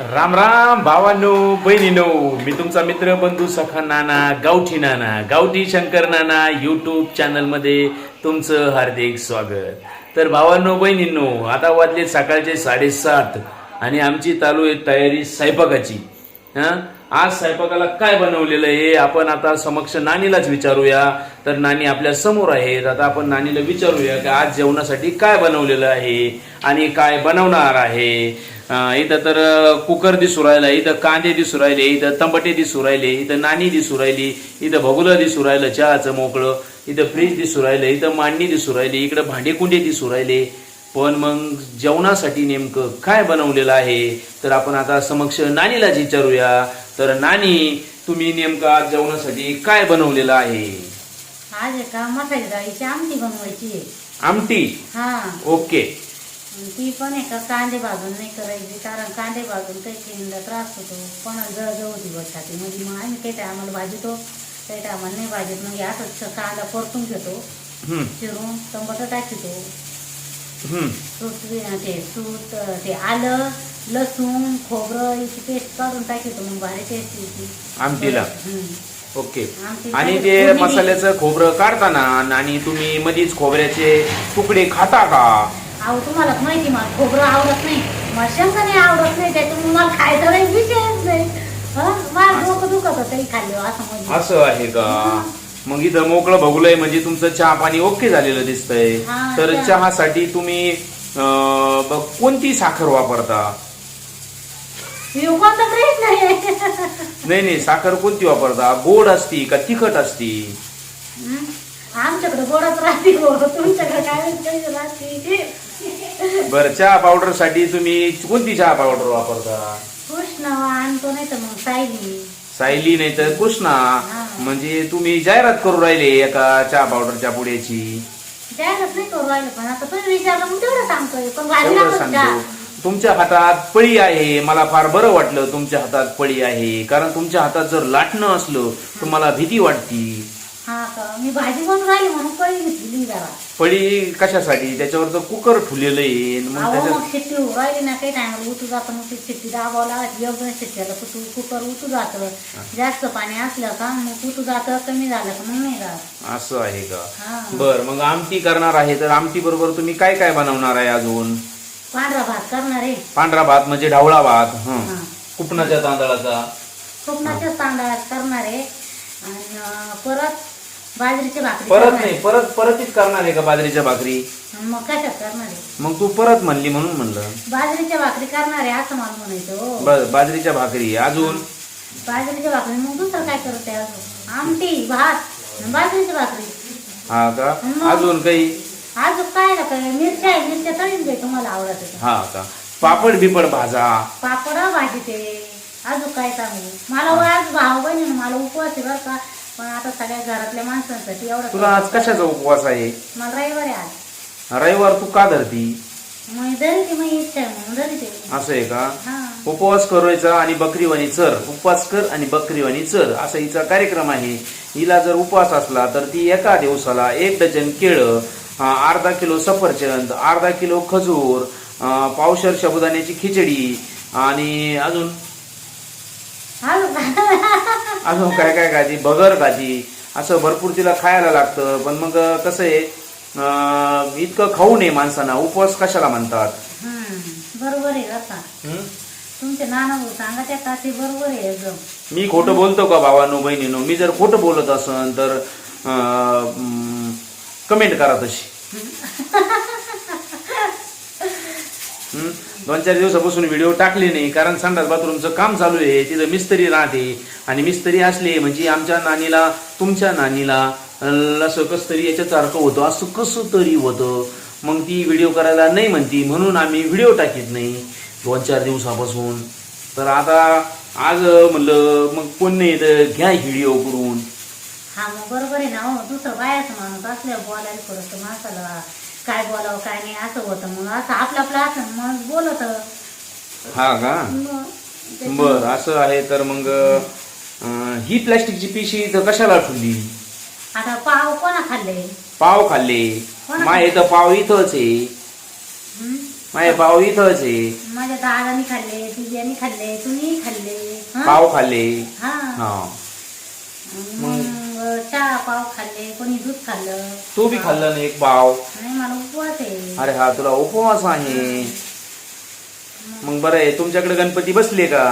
राम राम भावांनो बहिणीनो मी तुमचा मित्र बंधू सखा नाना गावठी नाना गावठी शंकर नाना यूट्यूब चॅनलमध्ये तुमचं हार्दिक स्वागत. तर भावांनो बहिणींनो आता वाजले सकाळचे साडेसात आणि आमची चालू आहे तयारी स्वयंपाकाची. हा? आज स्वयंपाकाला काय बनवलेलं आहे आपण आता समक्ष नानीलाच विचारूया. तर नानी आपल्यासमोर आहेत. आता आपण नानीला विचारूया की आज जेवणासाठी काय बनवलेलं आहे आणि काय बनवणार आहे. इथं तर कुकर दिसू राहिला इथं कांदे दिसू राहिले इथं तंबटे दिसू राहिले इथं नाणी दिसू राहिली इथं भगुलं दिसू राहिलं चहाचं मोकळं इथं फ्रीज दिसू राहिलं इथं मांडणी दिसू राहिली इकडं भांडेकुंडे दिसू राहिले. पण मग जेवणासाठी नेमकं काय बनवलेलं आहे? तर आपण आता समक्ष नानीलाच विचारूया. तर नानी तुम्ही नेमकं आज जेवणासाठी काय बनवलेलं आहे? आज आहे का मसाली डाळीची आमटी बनवायची आहे. आमटी? हा. ओके. आणि ती पण आहे का कांदे भाजून नाही करायची कारण कांदे भाजून किंदा त्रास होतो. पण जळजळ होती बस छातीमध्ये मग आम्ही काही टायमाला भाजतो काही टायमाला नाही भाजत. मग असंच कांदा परतून घेतो चिरून टमाटर टाकतो. सूट ते सूट ते आलं लसूण खोबरं याची पेस्ट काढून टाकतो मग भारी टेस्ट येते. आमटीला? ओके. आणि ते मसाल्याचं खोबरं काढताना आणि तुम्ही मधीच खोबऱ्याचे तुकडे खाता का? अहो तुम्हाला माहिती मला खोबरं आवडत नाही. मला शेंगा नाही आवडत नाही त्याच्यामुळे मला खायचं नाही विषयच नाही. हं? मला डोकं दुखत होतं काही खाल्लं असं म्हणजे. असं आहे का? मग इथं मोकळं बघुलंय म्हणजे तुमचं चहा पाणी ओके झालेलं दिसतंय. हा, तर चहा. चहासाठी तुम्ही अं, ब- कोणती साखर वापरता? कोणता आहे? नाही नाही साखर कोणती वापरता? गोड असती का तिखट असती? हं? आमच्याकडे गोडच राहते हो. तुमच्याकडे काय राहते. बरं चहा पावडरसाठी तुम्ही कोणती चहा पावडर वापरता? कृष्ण आणतो नाही तर मग सायली. सायली नाही तर कृष्णा. हा. म्हणजे तुम्ही जाहिरात करू राहिले एका चहा पावडरच्या पुड्याची जाहिरात नाही करू राहिलं पण आता तुम्ही विचारलं मग तेवढं सांगतोय पण भाजी एवढं लागत सांगतो. चहा. तुमच्या हातात पळी आहे मला फार बरं वाटलं तुमच्या हातात पळी आहे. कारण तुमच्या हातात जर लाटणं असलं तर मला भीती वाटती. मी भाजी बनवून राहिली म्हणून कळी घेतली जरा. पळी कशासाठी? त्याच्यावर तर कुकर ठुलेलं आहे. मग अहो त्याच्यात मग शिट्टी राहिली ना काही टायमाला उतू जातं मग ती शिट्टी दाबावं लागत एक दोन शिट्ट्याला कुतू कुकर उतू जातं. जास्त पाणी असलं का मग उतू जातं कमी झालं का मग नाही जात. असं आहे का? हा. बर मग आमटी करणार आहे. तर आमटी बरोबर तुम्ही काय काय बनवणार आहे अजून? पांढरा भात करणार आहे. पांढरा भात म्हणजे ढवळा भात. हं. हा. कुपनाच्या तांदळाचा. कोकणाच्याच तांदळात करणार आहे. आणि अं, परत बाजरीची भाकरी परत करणार नाही. परत परतीच करणार आहे का बाजरीच्या भाकरी? मग कशात करणार आहे? मग तू परत म्हणली म्हणून म्हणलं. बाजरीच्या भाकरी करणार आहे असं मला म्हणायचं हो. बाजरीच्या भाकरी अजून? बाजरीच्या भाकरी मग दुसरं काय करत आहे अजून? आमटी भात आणि बाजरीची भाकरी. हा का. अजून काही? अजून काय ना काय मिरच्या आहे मिरच्या तळीन दे तुम्हाला आवडत आहे? हा का? पापड बिपड भाजा. पापड भाजी ते. अजून काय सांगू? मला आज भाव बहिणी मला उपवास आहे बरं का. पण आता सगळ्या घरातल्या माणसांसाठी एवढं तुला आज कशाचा उपवास आहे? मला रविवार आहे आज. रविवार तू का धरती? मग जरी ती मग इच्छा आहे म्हणून असं आहे का? हा. उपवास करायचा आणि बकरीवाणी चर. उपवास कर आणि बकरीवाणी चर. असा हिचा कार्यक्रम आहे. हिला जर उपवास असला तर ती एका दिवसाला एक डझन केळं अं, अर्धा किलो सफरचंद अर्धा किलो खजूर अं, पावशर साबुदाण्याची खिचडी आणि अजून अजून काय काय खायची भगर खायची असं भरपूर तिला खायला लागतं. पण मग कसं आहे इतकं खाऊ नये माणसांना. उपवास कशाला म्हणतात? बरोबर आहे आता? तुमचे नाना भाऊ सांगा त्या का ते बरोबर आहे एकदम. मी खोटं बोलतो का भावानो बहिणीनो? मी जर खोटं बोलत असन तर कमेंट करा तशी? दोन चार दिवसापासून व्हिडिओ टाकले नाही कारण संडास बाथरूमचं काम चालू आहे तिथं मिस्त्री राहते. आणि मिस्त्री असले म्हणजे आमच्या नानीला तुमच्या नानीला असं कसं तरी याच्यासारखं होतं असं कसं तरी होतं. मग ती व्हिडिओ करायला नाही म्हणती म्हणून आम्ही व्हिडिओ टाकीत नाही दोन चार दिवसापासून. तर आता आज म्हणलं मग कोण नाही तर घ्या व्हिडिओ करून. हा मग बरोबर आहे ना हो. दुसरं बायाचं माणूस असल्यावर बोलायला परत माणसाला काय बोलावं काय नाही असं होतं मग असं आपलं आपलं असं मग बोलत. हा का? बर असं आहे तर मग अं, ही प्लॅस्टिकची पिशी इथं कशाला ठेवली? आता पाव कोणा खाल्ले? पाव खाल्ले. माय तर पाव इथंच आहे. हं? माझे भाऊ इथंच आहे. माझ्या दादानी खाल्ले तुझ्यानी खाल्ले तुम्ही खाल्ले हं? पाव खाल्ले. हा. हा. मग चहा पाव खाल्ले कोणी दूध खाल्लं. तू बी खाल्लं ना एक पाव नाही मला उपवास आहे. अरे हा तुला उपवास आहे. मग बरं आहे तुमच्याकडे गणपती बसले का?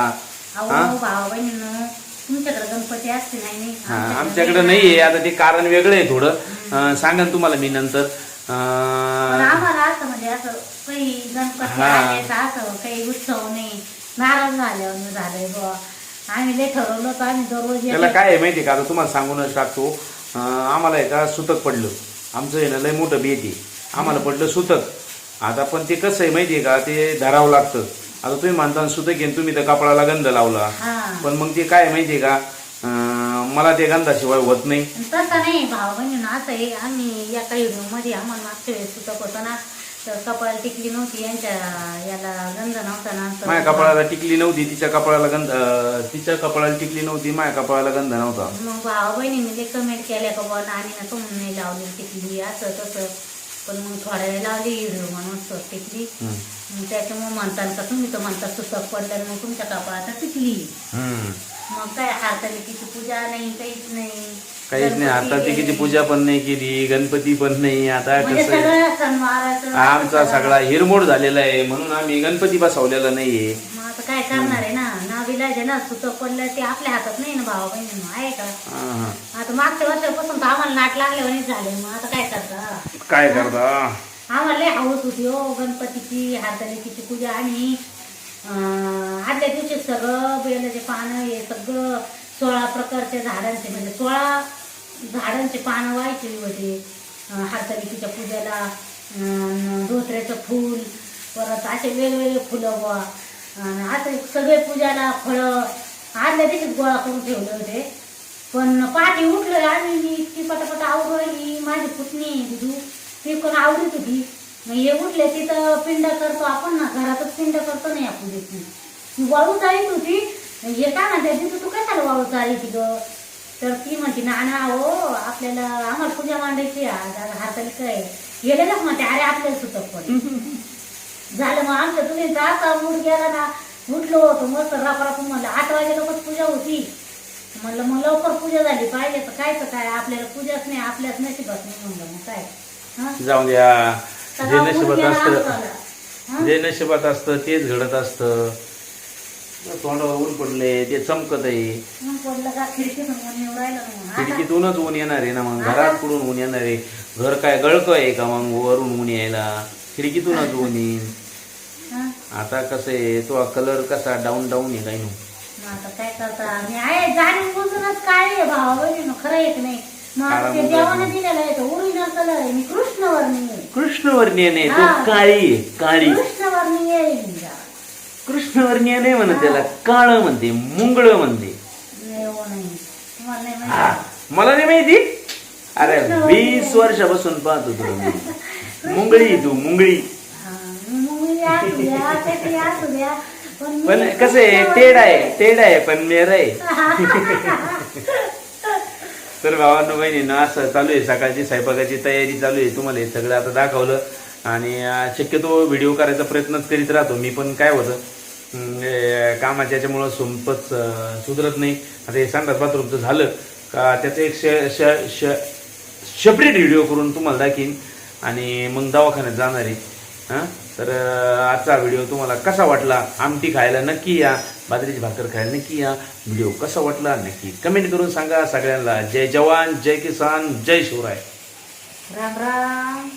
अहो हा? भावा बहिणीनं तुमच्याकडे गणपती असते नाही नाही हा आमच्याकडे नाहीये. आता ते कारण वेगळं आहे थोडं. अं, सांगेन तुम्हाला मी नंतर. पण अं, आम्हाला असं म्हणजे असं काही गणपती हा. आले तर असं काही उत्सव नाही. नाराज झाल्यावर झालंय बुवा. आम्ही लय ठरवलं होतं आम्ही दररोज त्याला काय आहे माहिती आहे का? आता तुम्हाला सांगूनच टाकतो. अं, आम्हाला आहे का सुतक पडलं. आमचं आहे ना लय मोठं बेत आहे. आम्हाला पडलं सुतक. आता पण ते कसं आहे माहिती आहे का? ते धरावं लागतं. आता तुम्ही म्हणता सुतक घेऊन तुम्ही तर कपाळाला गंध लावला. हा. पण मग ते काय आहे माहिती आहे का? अं, मला ते गंधाशिवाय होत नाही. आणि तसं नाही भाव बहिणीनं असं आहे. आम्ही एका मध्ये आम्हाला मागच्या वेळेस सुतक होतं ना. तर कपाळ टिकली नव्हती यांच्या याला गंध नव्हता ना तर- माझ्या कपाळाला टिकली नव्हती तिच्या कपाळाला गंध अं, तिच्या कपाळाला टिकली नव्हती माझ्या कपाळाला गंध नव्हता. मग भावा बहिणीने ते कमेंट केल्या का बुवा नानीनं तुम्ही नाही लावली टिकली असं तसं. पण मग थोड्या वेळ लावली हिरव म्हणून स्वस्त टिकली. हम्म. मग त्याच्यामुळे म्हणतात का तुम्ही तर म्हणता सुतक पडलं मग तुमच्या कपाळात टिकली. हम्म. मग काय हारतालिकीची पूजा नाही काहीच नाही. काहीच नाही. आता ती किती पूजा पण नाही केली गणपती पण नाही. आता म्हणजे कसं आमचा सगळा. हिरमोड झालेला आहे. म्हणून आम्ही गणपती बसवलेला नाहीये. मग आता काय करणार आहे ना? नाविलाज आहे ना सुतक पडलं ते आपल्या हातात नाही ना भावा बहिणी आहे का? हा, हा. आता मागच्या वर्षापासून तर आम्हाला नाट लागले झाले. मग आता काय करता? काय करता? आम्हाला लय हौस होती हो गणपतीची हारतालिकीची पूजा आणि अं, आदल्या दिवशी सगळं बेलाचे पानं हे सगळं सोळा प्रकारच्या झाडांचे म्हणजे सोळा झाडांचे पानं व्हायचे होते. अं, पूजेला धोत्र्याचं फूल परत असे वेगवेगळे फुलं बुवा. आता सगळे पूजाला फळं आदल्या दिवशीच गोळा करून ठेवले होते. पण पहाटे उठलं आम्ही मी इतकी पटापट आवरू राहिली. माझी पुतणी दिदू ती पण आवडीत होती. मग हे उठले तिथं पिंड करतो आपण ना घरातच पिंड करतो ना या पूजेची ती वाळू चाळीत होती. मग हे काय म्हणते तिथं तू कशाला वाळू चाळीत ग? तर ती म्हणते नाना हो आपल्याला आम्हाला पूजा मांडायची आज आज हाताला काय गेलेलंच म्हणते अरे आपल्याला सुतक पड झालं मग आमच्या तुम्ही असा मूड गेला ना. उठलो होतो मस्त रापरापून म्हणलं आठ वाजे लोकच पूजा होती. म्हणलं मग लवकर पूजा झाली पाहिजे तर काय तर काय आपल्याला पूजाच नाही आपल्याच नशिबात नाही. म्हणलं मग काय? हं? जाऊ द्या. जे नशिबात असतं? जे नशिबात असतं तेच घडत असतं. तोंडावर ऊन पडले ते चमकत आहे. मग पडलं का? खिडकीतून ऊन येऊन राहिलं ना मग. आता- खिडकीतूनच ऊन येणार आहे ना मग. घरात कुठून ऊन येणार आहे? घर काय गळक आहे का मग? वरून ऊन यायला. खिडकीतूनच ऊन येईल हं? आता कसं आहे? तो कलर कसा डाऊन डाऊन आहे काही नाही मग आता काय करता? मी आहे जाणून बुजूनच काय आहे भावा? बहिणीनं खरं एक नाही? मग आता ते काळा देवाने दिलेलं आहे तो ओरिजिनल कलर आहे मी कृष्णवर्णी आहे. कृष्णवर्णीय नाही तो हा. काळी आहे काळी. कृष्णवर्णी. कृष्णवर्णीय नाही म्हणत त्याला काळ म्हणते मुंगळ म्हणते. हा मला नाही माहिती. अरे वीस वर्षापासून पाहतो तुला मी. मुंगळी तू मुंगळी. पण मी कसं आहे टेड आहे टेड आहे पण मेर आहे. तर भावांनो बहिणीनं असं चालू आहे सकाळची स्वयंपाकाची तयारी चालू आहे. तुम्हाला हे सगळं आता दाखवलं. आणि शक्यतो व्हिडिओ करायचा प्रयत्नच करीत राहतो. मी पण काय होतं कामाच्या याच्यामुळं संपच सुधरत नाही. आता हे संडास बाथरूमचं झालं. का त्याचं एक श श श सेपरेट व्हिडिओ करून तुम्हाला दाखीन आणि मग दवाखान्यात जाणार आहे. हां? तर आजचा व्हिडिओ तुम्हाला कसा वाटला? आमटी खायला नक्की या. बाजरीची भाकर खायला नक्की या. व्हिडिओ कसा वाटला? नक्की कमेंट करून सांगा. सगळ्यांना जय जवान जय किसान जय शिवराय. राम राम.